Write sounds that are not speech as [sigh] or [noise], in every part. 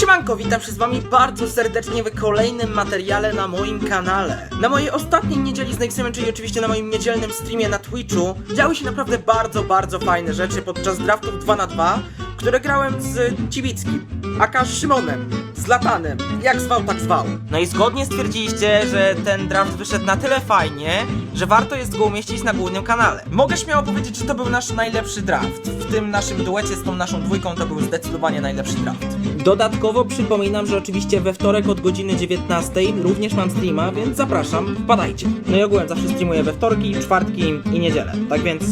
Siemanko, witam się z wami bardzo serdecznie w kolejnym materiale na moim kanale. Na mojej ostatniej niedzieli z Nexemem, czyli oczywiście na moim niedzielnym streamie na Twitchu, działy się naprawdę bardzo, bardzo fajne rzeczy podczas draftów 2 na 2 które grałem z Cibickim, aka Szymonem, z Latanem, jak zwał, tak zwał. No i zgodnie stwierdziliście, że ten draft wyszedł na tyle fajnie, że warto jest go umieścić na głównym kanale. Mogę śmiało powiedzieć, że to był nasz najlepszy draft. W tym naszym duecie z tą naszą dwójką to był zdecydowanie najlepszy draft. Dodatkowo przypominam, że oczywiście we wtorek od godziny 19 również mam streama, więc zapraszam, wpadajcie. No i ogółem zawsze streamuję we wtorki, czwartki i niedzielę. Tak więc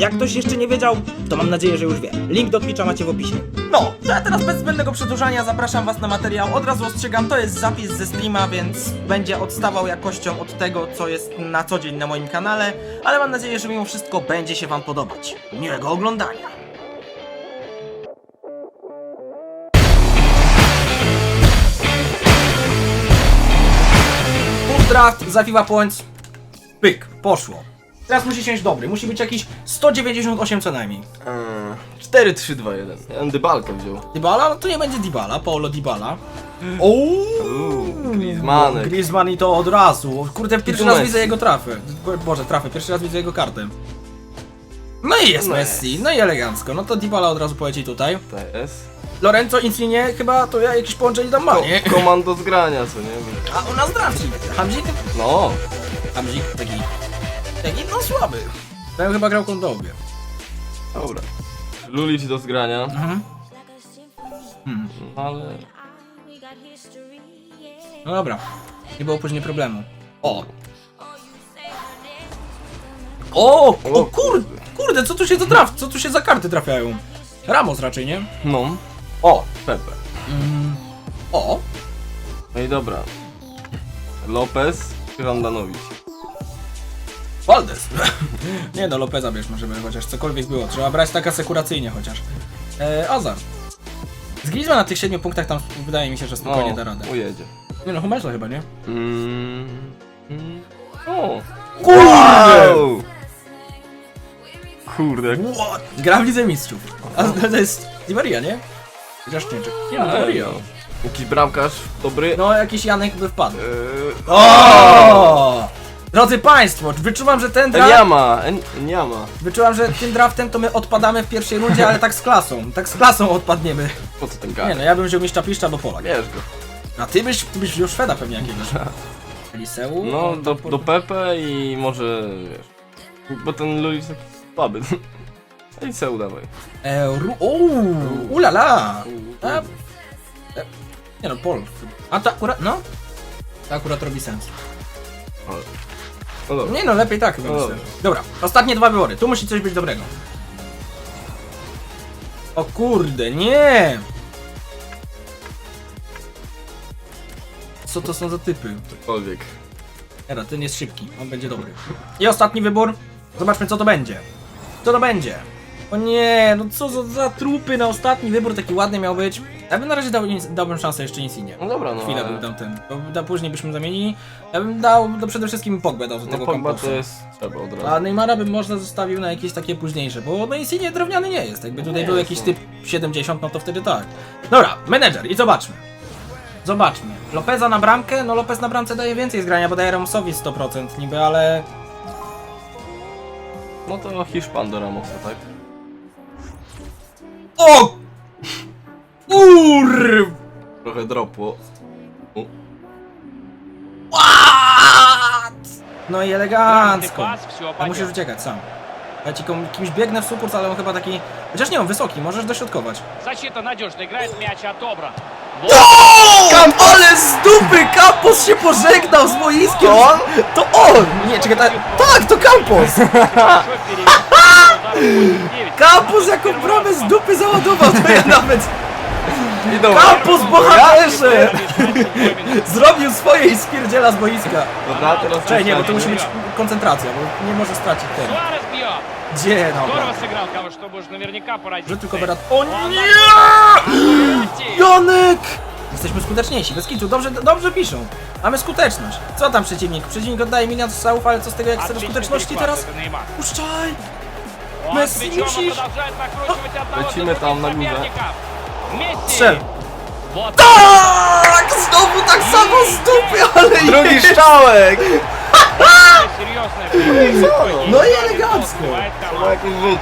jak ktoś jeszcze nie wiedział, to mam nadzieję, że już wie. Link do Twitcha macie w opisie. No, to ja teraz bez zbędnego przedłużania zapraszam was na materiał. Od razu ostrzegam, to jest zapis ze streama, więc będzie odstawał jakością od tego, co jest na co dzień na moim kanale, ale mam nadzieję, że mimo wszystko będzie się wam podobać. Miłego oglądania. Draft, za FIFA Points. Pyk, poszło. Teraz musi siąść dobry, musi być jakiś 198 co najmniej. Eee, 4, 3, 2, 1. Ja bym Dybalkę wziął. Dybala? No to nie będzie Dybala, Paulo Dybala. Uuu, Uuu, Griezmannek. Griezmann i to od razu. Kurde, pierwszy raz Messi. widzę jego trafę. Bo- Boże, trafę, pierwszy raz widzę jego kartę. No i jest No Messi, no i elegancko. No to Dybala od razu poleci tutaj. TS. Lorenzo Insigne chyba to ja jakieś połączenie tam ma, Ko nie? komando z grania, co nie? A u nas Dramsik. Hamzik? No. Hamzik taki... Taki no słaby. Ten chyba grał kondowie. Dobra. Lulic do zgrania. Mhm. No ale... No dobra, nie było później problemu. O! O! O kurde! Kurde, co tu się za traf? Co tu się za karty trafiają? Ramos raczej, nie? No. O, Pepe. Mm. O! No i dobra. Lopez czy Randanowicz? Valdes! [laughs] nie no, Lopeza bierzmy, żeby chociaż cokolwiek było. Trzeba brać tak asekuracyjnie chociaż. E, Azar. Z Griezmann na tych 7 punktach tam wydaje mi się, że spokojnie da radę. Ujedzie. Nie no, Hummelsla chyba, nie? Mm. Mm. O! Kurde! Wow! Kurde. What? Gra w Lidze Mistrzów. A to jest Di Maria, nie? Chociaż nie, czy... Nie no, Di Maria. Jakiś bramkarz dobry. No, jakiś Janek by wpadł. Eee, O! Drodzy Państwo, wyczuwam, że ten draft... En- Enyama. Wyczułam, że tym draftem to my odpadamy w pierwszej rundzie, ale tak z klasą. Tak z klasą odpadniemy. Po co ten Nie no, ja bym wziął mistrza piszcza albo Polak. Bierz go. A ty byś, ty byś wziął Szweda pewnie jakiegoś. [laughs] Eliseu? No, do, do Pepe i może, wiesz, bo ten Luis taki słaby. [laughs] I Seu dawaj. Euro... Uuu, ulala! A, e, nie no, Pol. A to akurat, no. To akurat robi sens. No dobra. Nie no, lepiej tak chyba No myślę. dobra. Dobra, ostatnie dwa wybory. Tu musi coś być dobrego. O kurde, nie! Co to są za typy? Cokolwiek. Era, ten jest szybki, on będzie dobry. I ostatni wybór. Zobaczmy co to będzie. Co to będzie? O nie, no co za, za trupy na ostatni wybór taki ładny miał być. Ja bym na razie dał, dałbym szansę jeszcze Insigne. No dobra, no Chwilę ale... bym dał ten, bo da, później byśmy zamienili. Ja bym dał, no przede wszystkim Pogbę dał do No tego Pogba to jest trzeba od razu. A Neymara bym można zostawił na jakieś takie późniejsze, bo no Insigne drewniany nie jest. Jakby tutaj był jest, jakiś no. typ 70, no to wtedy tak. Dobra, menedżer i zobaczmy. Zobaczmy. Lopeza na bramkę, no Lopez na bramce daje więcej zgrania, bo daje Ramosowi 100% niby, ale... No to Hiszpan do Ramosa, tak? O! Ur! Trochę dropło. No i elegancko. A musisz uciekać sam. Ja ci kom- kimś biegnę w suport, ale on chyba taki... Chociaż nie, on wysoki, możesz dośrodkować. Защита надежно играет, мяч отобран. Kamp, ale z dupy! Campos się pożegnał z boiskiem! To on? To on! Nie, czekaj, ta... tak, to Campos! Большой перерыв. Campos jaką bramę z dupy załadował, to ja nawet... I dobra. Campos bohaterze! Удар [laughs] Zrobił swoje i spierdziela z boiska. Dobra, teraz... Czekaj, nie, bo to musi być koncentracja, bo nie może stracić tego. Суарес бьет. Gdzie no? Здорово сыграл, кого чтобы уж наверняка поразить. Że tylko цель. Berat... O Он nie! Пенальти. Janek! Jesteśmy skuteczniejsi, bez kitu, dobrze, dobrze piszą. Mamy skuteczność. Co tam przeciwnik? Przeciwnik oddaje miliard strzałów, ale co z tego jak chce do Отличный skuteczności перехват, teraz? это Неймар. Puszczaj! Он Месси, с мячом, он мучишь. продолжает накручивать одного за Lecimy другим tam na górze. соперников. Месси. Strzel! Вот. Tak! Znowu tak samo z dupy, ale Drugi jest! strzałek! Серьезная. Ну и элегантно. No jakiś rzut.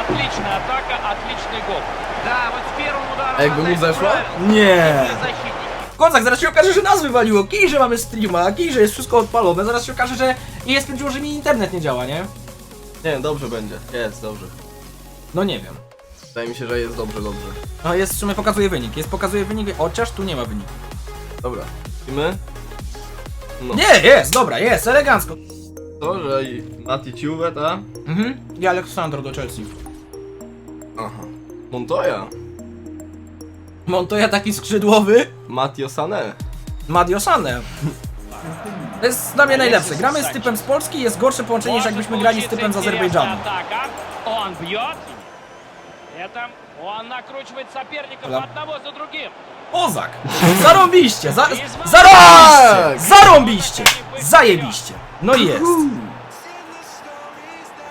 Отличная атака, отличный гол. Да, вот с первым ударом А jakby она mu и zeszła? справилась. Nie! Защитник. Kozak, zaraz się okaże, że nas wywaliło, kij, że mamy streama, kij, że jest wszystko odpalone, zaraz się okaże, że jest powiedział, że mi internet nie działa, nie? Nie, dobrze będzie. Jest, dobrze. No nie wiem. Wydaje mi się, że jest dobrze, dobrze. No jest, w sumie pokazuje wynik, jest pokazuje wynik, chociaż tu nie ma wyniku. Dobra. I my? No. Nie, jest, dobra, jest, elegancko. To, że i Mati Ciuwe, ta? Mhm, i Aleksandro do Chelsea. Aha. Montoya. Montoya taki skrzydłowy, Matio Sané. Madio Sane. To jest dla mnie najlepsze. Gramy z typem z Polski, jest gorsze połączenie niż jakbyśmy grali z typem z Azerbejdżanu. Это он накручивает соперников Да. одного за другим. Ozak! Zarąbiście! Za, zarąbiście! Zarąbiście! Zajebiście! No jest.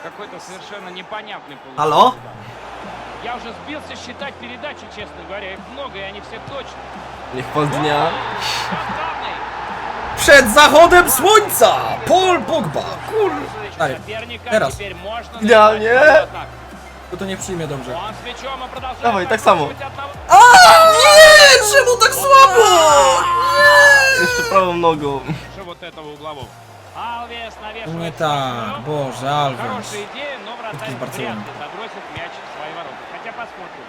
Какой-то совершенно непонятный получился. Halo? Я уже сбился считать передачи, честно говоря. Их много, и они все точные. Niech pan dnia. Przed zachodem słońca! Paul Pogba! Kur... Соперника teraz. Idealnie. Атаку. to nie przyjmie dobrze. С мячом и продолжает Dawaj, tak samo. накручивать одного. A nie! Czemu tak słabo? Jeszcze prawą nogą. Что вот этого углового. Алвес навешивает. Nie tak, штрафную. Boże, Alves. Хорошая идея, но вратарь из вряд Барселоны. ли забросит мяч в свои ворота. Хотя посмотрим.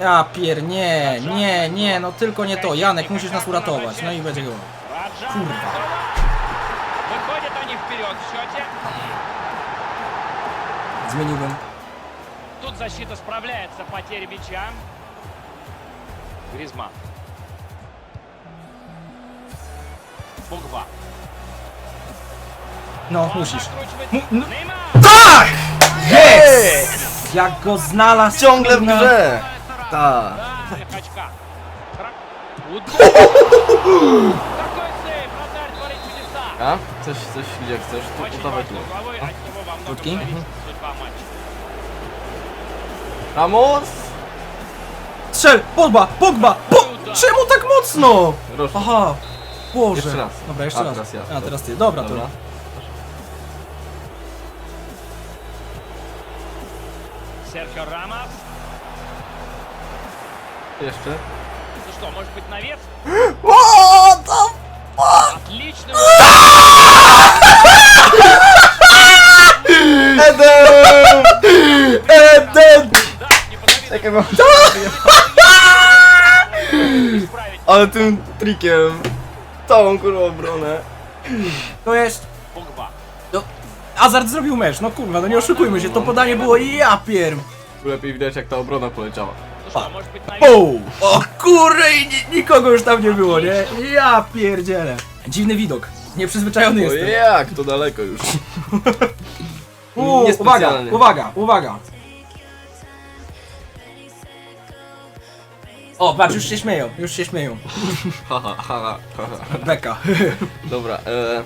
Ja pier, nie, nie, nie, no tylko nie to. Janek, musisz nas uratować. No i będzie go. Раджа Курва. Выходят они вперед в счете. Zmieniłbym. Тут защита справляется с потерей мяча. Гризман. Погба. No, Он musisz. накручивает. Mu- no- Неймар. Tak! Jest! Jak go znalazł. Ciągle w kurna. grze. Tak. Да, Лихачка. Хра- Удар. A? Coś, coś jak chcesz, to Очень podawaj важный tu. угловой, от него во многом Куртки. зависит судьба матча. Ramos! Strzel! Pogba! Pogba! Po... Czemu tak mocno? Rożny. Aha! Boże. Jeszcze raz. Dobra, jeszcze A, raz. teraz ja. A, teraz ty. Dobra, Dobra. to. Серхио Рамос. Jeszcze. Ну что, может быть навес? O, to... Отлично. Eden! Eden! Да, не подавил. Czekaj, mam... Исправить. [laughs] Ale tym trikiem. Całą kurwa obronę. To jest... Погба. No, Azard zrobił mecz, no kurwa, no nie oszukujmy się, to podanie było ja pierw. Tu lepiej widać jak ta obrona poleciała. Pa. O kurde i ni nikogo już tam nie było, nie? Ja pierdzielę. Dziwny widok. Nieprzyzwyczajony O jestem. jak, to daleko już. Uuu, [laughs] uwaga, uwaga, uwaga. O, patrz, już się śmieją, już się śmieją. [laughs] Haha, haha, haha. Beka. [laughs] Dobra, e,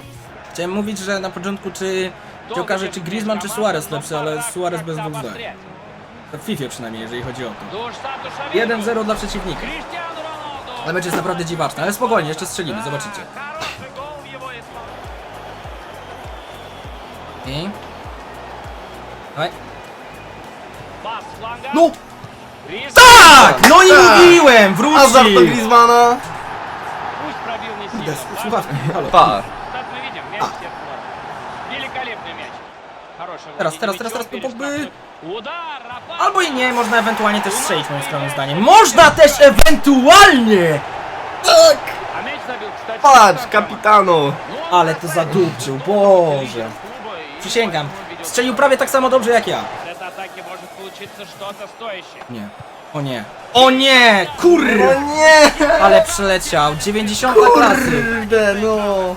Chciałem mówić, że na początku czy się okaże, czy Griezmann czy Suarez lepszy, ale Suarez bez dwóch zdań. No, w FIFA przynajmniej, jeżeli chodzi o to. 1-0 dla przeciwnika. Ale mecz jest naprawdę dziwaczny, ale spokojnie, jeszcze strzelimy, zobaczycie. I... Dawaj. No! Tak! No i Tak. mówiłem! Wrócił! Azar do Griezmana. Słuchaj, halo. Par. Teraz, teraz, teraz, teraz, to byłby... Albo i nie, można ewentualnie też strzelić, moim zdaniem. Można też ewentualnie! Tak! Patrz, kapitano! Ale to zadupczył, Boże! Przysięgam, strzelił prawie tak samo dobrze jak ja. Nie. O nie. O nie! Kurr! O no nie! Ale przeleciał. 90 klasy. Kurde, no.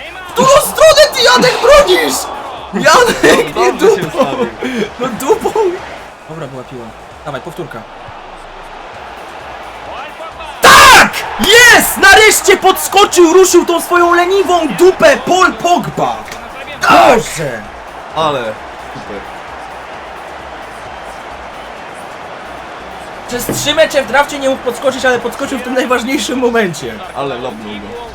Którą stronę ty Janek bronisz? Janek, no, nie dupą! No dupą! Dobra, była piła. Dawaj, powtórka. Tak! Jest! Nareszcie podskoczył, ruszył tą swoją leniwą dupę Paul Pogba! Dobrze! Ale super. Przez trzy mecze w drafcie nie mógł podskoczyć, ale podskoczył w tym najważniejszym momencie. Ale lobnął go.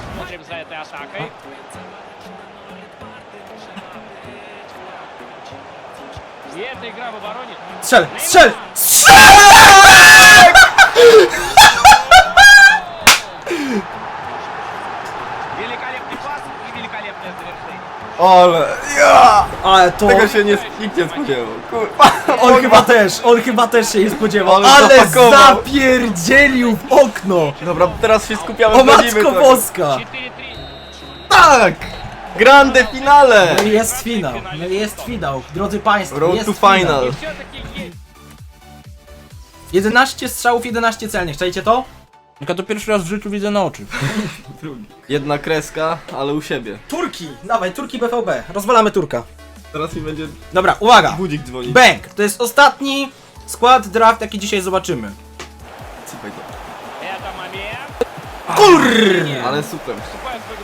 атакой. И эта игра в обороне. Strzel! Strzel! Strzel! Великолепный пас и великолепное завершение. Ale ja! Ale to... Tego się nie, nikt nie spodziewał. Kurwa. [laughs] On chyba też, on chyba też się nie spodziewał, Ale ale zapakował. zapierdzielił w okno! Dobra, teraz się skupiamy O wchodzimy matko trochę. boska! 4-3. Tak! Grande finale! No i jest finał, no i jest finał, drodzy Państwo, Road jest to final. 11 strzałów, 11 celnych, czajcie to? Ja to pierwszy raz w życiu widzę na oczy. [laughs] Jedna kreska, ale u siebie. Turki, dawaj, Turki BVB, rozwalamy Turka. Teraz mi będzie Dobra, uwaga, budzik dzwonić. bang, to jest ostatni skład draft, jaki dzisiaj zobaczymy. Cypaj to. Ale super. Super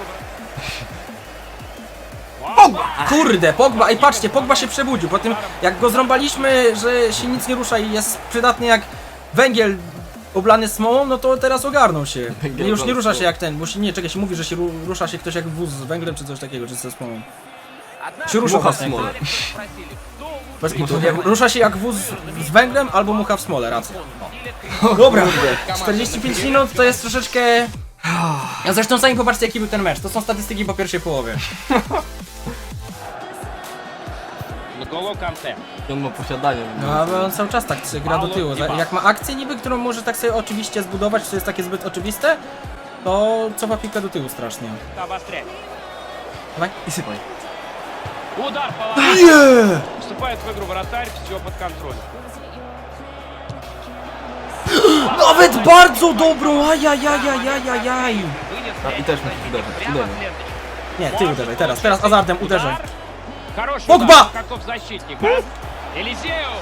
Pogba! Kurde, Pogba! I patrzcie, Pogba się przebudził. Po tym, jak go zrąbaliśmy, że się nic nie rusza i jest przydatny jak węgiel oblany smołą, no to teraz ogarnął się. Węgiel już nie rusza się jak ten, bo się, nie, czekaj, się mówi, że się rusza się ktoś jak wóz z węglem czy coś takiego, czy ze smołą. Się rusza mucha w smole. Bez pitu. Rusza się jak wóz z węglem albo mucha w smole, racja. Dobra, 45 minut to jest troszeczkę... Ah. Ja zresztą sami popatrzcie jaki był ten mecz, to są statystyki po pierwszej połowie. [laughs] N'Golo Канте. On ma posiadanie. No ale on cały czas tak sobie gra do tyłu. Mało Jak ma akcję niby, którą może tak sobie oczywiście zbudować, co jest takie zbyt oczywiste, to cofa piłkę do tyłu strasznie. Обострять. Dawaj. I sypaj. Удар по воротам. Nie! Вступает в игру вратарь, все под контролем. Nawet bardzo dobrą! Ajajajajajajaj! вынес A, i też musisz uderzyć. прямо Uderzę. с ленточки. Nie, ty uderzaj, teraz, teraz azartem uderzaj. Удар. Хороший Погба! удар, каков защитник, а? Элизеу!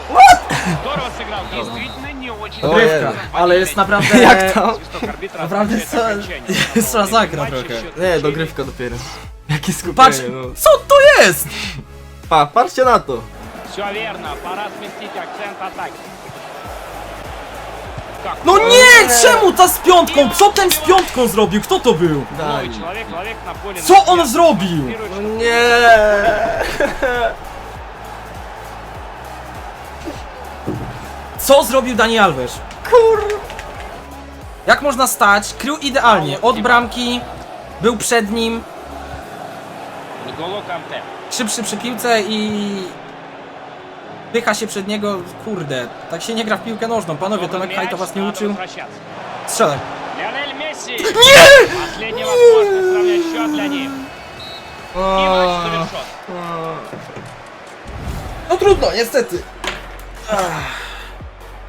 Здорово сыграл. Действительно не очень O Grywka, Jezu. ale jest naprawdę... Jak to? Свисток арбитра Naprawdę означает co- окончание. jest masakra Матча в trochę. счет Nie, ничей. dogrywka dopiero. Jakie skupienie, Patrz, no. co to jest? Pa, patrzcie na to. Все верно, пора сместить акцент атаки. No nie! Czemu ta z piątką? Co ten z piątką zrobił? Kto to był? Daj. Co on zrobił? No, no nie! Co zrobił Dani Alves? Kur... Jak można stać? Krył idealnie. Od bramki, był przed nim. Szybszy przy piłce i Pycha się przed niego, kurde, tak się nie gra w piłkę nożną. Panowie, Tomek Haj to was nie uczył. Strzelaj. [laughs] Nie! Nie! O, o. No trudno, niestety.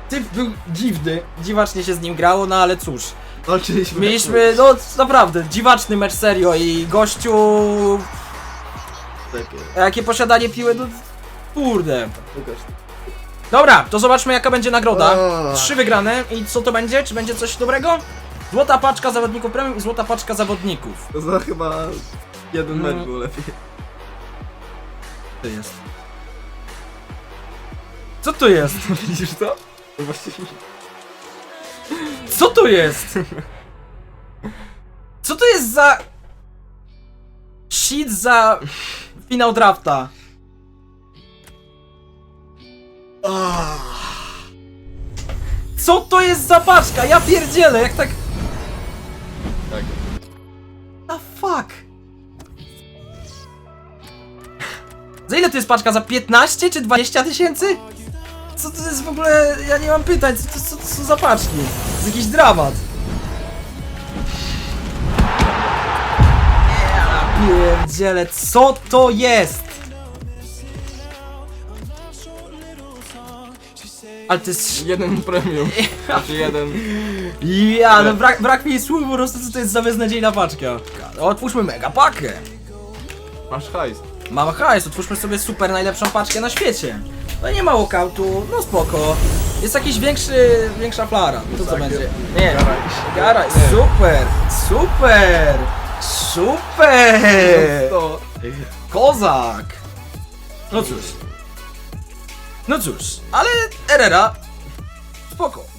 Typ był dziwny, dziwacznie się z nim grało, no ale cóż. Walczyliśmy. Mieliśmy, no naprawdę, dziwaczny mecz serio i gościu... Lepiej. Jakie posiadanie piły, no kurde. Dobra, to zobaczmy jaka będzie nagroda. O. Trzy wygrane i co to będzie? Czy będzie coś dobrego? Złota paczka zawodników premium i złota paczka zawodników. To za chyba jeden No. mecz był lepiej. To jest. Co to jest? [laughs] Widzisz to? To właściwie... Co to jest? Co to jest za... Shit za... [laughs] Finał drafta. Co to jest za paczka? Ja pierdzielę, jak tak... Tak. A fuck? Za ile to jest paczka? Za 15 czy 20 tysięcy? Co to jest w ogóle? Ja nie mam pytań, co to, co są za paczki? To jest jakiś dramat. Ja pierdzielę, co to jest? Ale to jest... Jeden premium. [laughs] Znaczy jeden. Ja, no brak, brak mi słów po prostu, co to jest za beznadziejna paczka. Otwórzmy mega pakę. Masz hajs. Mamy hajs, otwórzmy sobie super najlepszą paczkę na świecie. No nie ma walkoutu, no spoko. Jest jakiś większy, większa flara. To co będzie? Nie, garaj. Super, super, super. To. Kozak. No cóż. No cóż, ale Erera. Spoko.